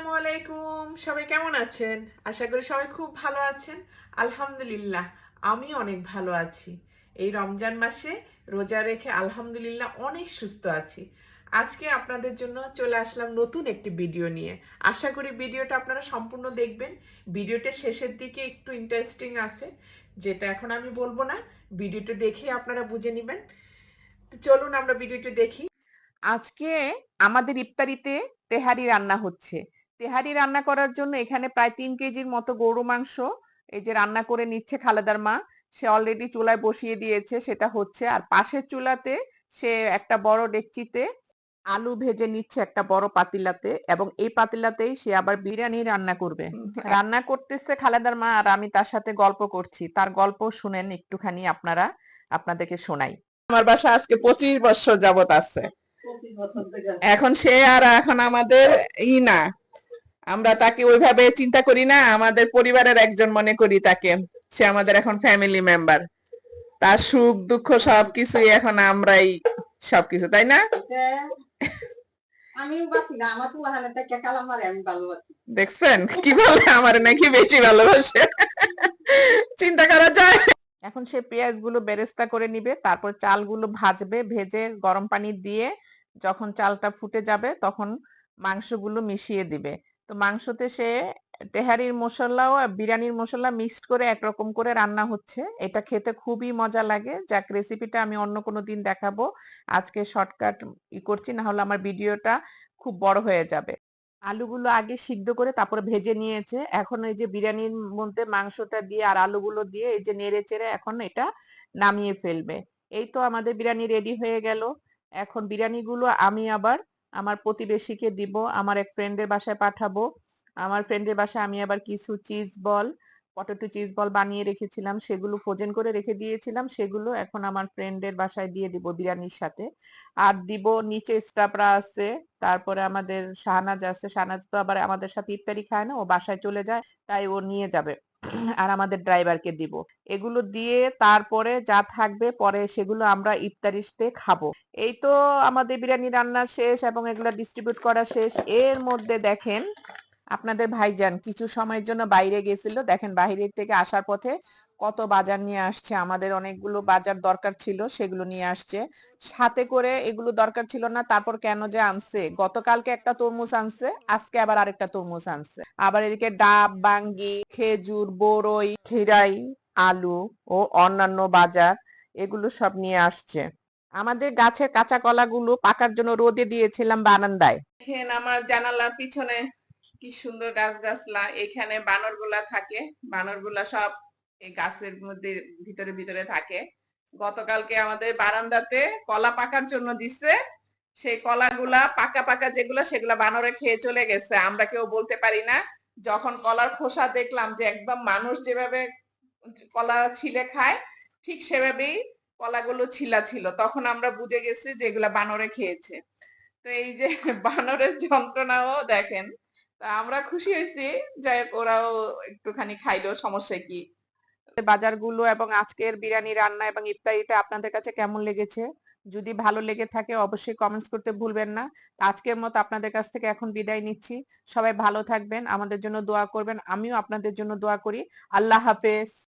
আসসালামু আলাইকুম সবাই কেমন আছেন? আশা করি সবাই খুব ভালো আছেন। আলহামদুলিল্লাহ আমি অনেক ভালো আছি। এই রমজান মাসে রোজা রেখে আলহামদুলিল্লাহ অনেক সুস্থ আছি। আজকে আপনাদের জন্য চলে আসলাম নতুন একটি ভিডিও নিয়ে। আশা করি ভিডিওটা আপনারা সম্পূর্ণ দেখবেন। ভিডিওটা শেষের দিকে একটু ইন্টারেস্টিং আছে, যেটা এখন আমি বলব না। ভিডিওটা দেখে আপনারা বুঝে নেবেন। চলুন আমরা ভিডিওটা দেখি। আজকে আমাদের ইফতারিতে তেহারি রান্না হচ্ছে। তেহারি রান্না করার জন্য এখানে প্রায় তিন কেজির মতো গরু মাংস এই যে রান্না করে নিচ্ছে খালেদার মা সে অলরেডি চুলায় বসিয়ে দিয়েছে সেটা হচ্ছে। আর পাশের চুলাতে সে একটা বড় ডেকচিতে আলু ভেজে নিচ্ছে একটা বড় পাতিলাতে এবং এই পাতিলাতেই সে আবার বিরিয়ানি রান্না করবে। রান্না করতেছে খালেদার মা আর আমি তার সাথে গল্প করছি। তার গল্প শুনেন একটুখানি আপনারা আপনাদেরকে শোনাই। আমার বাসা আজকে পঁচিশ বছর যাবত আছে। এখন সে আর এখন আমাদের ই না। আমরা তাকে ওইভাবে চিন্তা করি না আমাদের পরিবারের একজন মনে করি তাকে। সে আমাদের এখন ফ্যামিলি মেম্বার তার সুখ দুঃখ সবকিছুই এখন আমরাই সবকিছু তাই না? দেখছেন? কি বলে আমার নাকি বেশি ভালোবাসে? চিন্তা করা যায়। এখন সে পেঁয়াজগুলো বেরেস্তা করে নিবে তারপর চালগুলো ভাজবে ভেজে গরম পানি দিয়ে যখন চালটা ফুটে যাবে তখন মাংসগুলো মিশিয়ে দিবে। তো মাংসতে সে তেহারির মশলাও আর বিরিয়ানির মশলা মিক্সড করে একরকম করে রান্না হচ্ছে। এটা খেতে খুবই মজা লাগে। যাক রেসিপিটা আমি অন্য কোনো দিন দেখাবো। আজকে শর্টকাট ই করছি না হলে আমার ভিডিওটা খুব বড় হয়ে যাবে। আলুগুলো আগে সিদ্ধ করে তারপরে ভেজে নিয়েছে। এখন এই যে বিরিয়ানির মধ্যে মাংসটা দিয়ে আর আলুগুলো দিয়ে এই যে নেড়ে চেড়ে এখন এটা নামিয়ে ফেলবে। এই তো আমাদের বিরিয়ানি রেডি হয়ে গেল। এখন বিরিয়ানিগুলো আমি আবার আমার প্রতিবেশীকে দিব, আমার এক ফ্রেন্ডের বাসায় পাঠাবো। আমার ফ্রেন্ডের বাসায় আমি আবার কিছু cheese ball potato cheese ball বানিয়ে রেখেছিলাম। সেগুলো ফ্রোজেন করে রেখে দিয়েছিলাম। সেগুলো এখন আমার ফ্রেন্ডের বাসায় দিয়ে দিব বিরিয়ানির সাথে। আর দিব নিচে স্টাফরা আছে, তারপরে আমাদের শাহনাজ আছে। শাহনাজ তো আবার আমাদের সাথে ইফতারি খায় না, ও বাসায় চলে যায়, তাই ও নিয়ে যাবে। আর আমাদের ড্রাইভারকে দিব। এগুলো দিয়ে তারপরে যা থাকবে পরে সেগুলো আমরা ইফতারিতে খাব। এই তো আমাদের বিরিয়ানি রান্না শেষ এবং এগুলো ডিস্ট্রিবিউট করা শেষ। এর মধ্যে দেখেন আপনাদের ভাইজান কিছু সময়ের জন্য বাইরে গেছিল। দেখেন বাইরে থেকে আসার পথে কত বাজার নিয়ে আসছে, আমাদের অনেকগুলো বাজার দরকার ছিল, সেগুলো নিয়ে আসছে। সাথে করে এগুলো দরকার ছিল না, তারপর কেন যে আনছে? গতকালকে একটা তরমুজ আনছে, আজকে আবার আরেকটা তরমুজ আনছে। আবার এদিকে ডাব, বাঙ্গি, খেজুর বড়ই খিরাই আলু ও অন্যান্য বাজার, এগুলো সব নিয়ে আসছে। আমাদের গাছের কাঁচা কলাগুলো পাকার জন্য রোদে দিয়েছিলাম বারান্দায়। আমার জানালার পিছনে কি সুন্দর গাছ গাছলা এখানে বানরগুলা থাকে। বানরগুলা সব এই গাছের মধ্যে, ভিতরে ভিতরে থাকে। গতকালকে আমাদের বারান্দাতে কলা পাকার জন্য দিছে। সেই কলাগুলা পাকা পাকা যেগুলো, সেগুলা বানরে খেয়ে চলে গেছে। আমরা কেউ বলতে পারি না। যখন কলার খোসা দেখলাম যে একদম মানুষ যেভাবে কলা ছিলে খায়, ঠিক সেভাবেই কলাগুলো ছিলা ছিল। তখন আমরা বুঝে গেছি যে এগুলা বানরে খেয়েছে। তো এই যে বানরের যন্ত্রণাও দেখেন আমরা খুশি হয়েছি। যাই ওরাও একটুখানি খাইলো, সমস্যা কি? বাজারগুলো এবং আজকের বিরিয়ানি রান্না এবং ইফতারিটা আপনাদের কাছে কেমন লেগেছে? যদি ভালো লেগে থাকে, অবশ্যই কমেন্টস করতে ভুলবেন না। আজকের মতো আপনাদের কাছ থেকে এখন বিদায় নিচ্ছি। সবাই ভালো থাকবেন, আমাদের জন্য দোয়া করবেন, আমিও আপনাদের জন্য দোয়া করি। আল্লাহ হাফেজ।